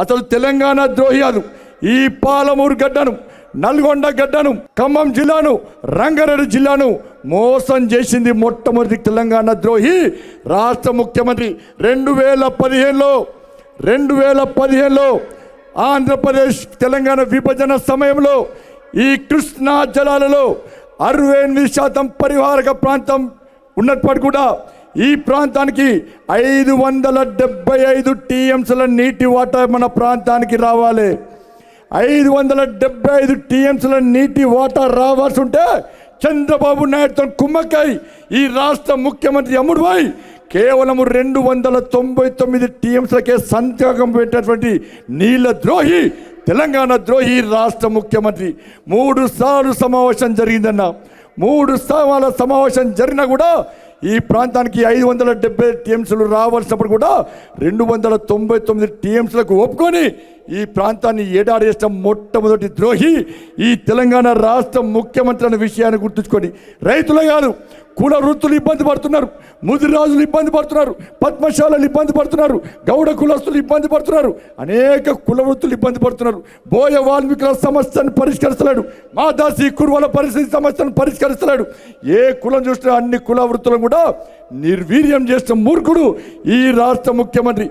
అసలు తెలంగాణ ద్రోహియాలు ఈ పాలమూరు గడ్డను నల్గొండ గడ్డను ఖమ్మం జిల్లాను రంగారెడ్డి జిల్లాను మోసం చేసింది మొట్టమొదటి తెలంగాణ ద్రోహి రాష్ట్ర ముఖ్యమంత్రి. రెండు వేల పదిహేనులో రెండు వేల పదిహేనులో ఆంధ్రప్రదేశ్ తెలంగాణ విభజన సమయంలో ఈ కృష్ణా జలాలలో అరవై ఎనిమిది శాతం పరివారక ప్రాంతం ఉన్నప్పటికీ కూడా ఈ ప్రాంతానికి ఐదు వందల డెబ్బై ఐదు టీఎంసీల నీటి వాటా మన ప్రాంతానికి రావాలి. ఐదు వందల డెబ్బై ఐదు టీఎంసీల నీటి వాటా రావాల్సి ఉంటే చంద్రబాబు నాయుడుతో కుమ్మక్కై ఈ రాష్ట్ర ముఖ్యమంత్రి అమ్ముడుబాయ్ కేవలం రెండు వందల తొంభై తొమ్మిది టీఎంసీలకే సంతకం పెట్టినటువంటి నీళ్ళ ద్రోహి తెలంగాణ ద్రోహి రాష్ట్ర ముఖ్యమంత్రి. మూడు సార్లు సమావేశం జరిగిందన్న. మూడు స్థానాల సమావేశం జరిగినా కూడా ఈ ప్రాంతానికి ఐదు వందల డెబ్బై టీఎంసీలు రావాల్సినప్పుడు కూడా రెండు వందల తొంభై తొమ్మిది టీఎంసీలకు ఒప్పుకొని ఈ ప్రాంతాన్ని ఏడాడేసిన మొట్టమొదటి ద్రోహి ఈ తెలంగాణ రాష్ట్ర ముఖ్యమంత్రి అనే విషయాన్ని గుర్తుంచుకొని. రైతులే కాదు కుల వృత్తులు ఇబ్బంది పడుతున్నారు ముదిరాజులు ఇబ్బంది పడుతున్నారు పద్మశాలలు ఇబ్బంది పడుతున్నారు గౌడ కులస్తులు ఇబ్బంది పడుతున్నారు అనేక కుల వృత్తులు ఇబ్బంది పడుతున్నారు. బోయ వాల్మీకుల సమస్యను పరిష్కరిస్తలేడు మాదాసి కురువల పరిస్థితి సమస్యను పరిష్కరిస్తలేడు. ఏ కులం చూసినా అన్ని కుల వృత్తులను కూడా నిర్వీర్యం చేసిన మూర్ఖుడు ఈ రాష్ట్ర ముఖ్యమంత్రి.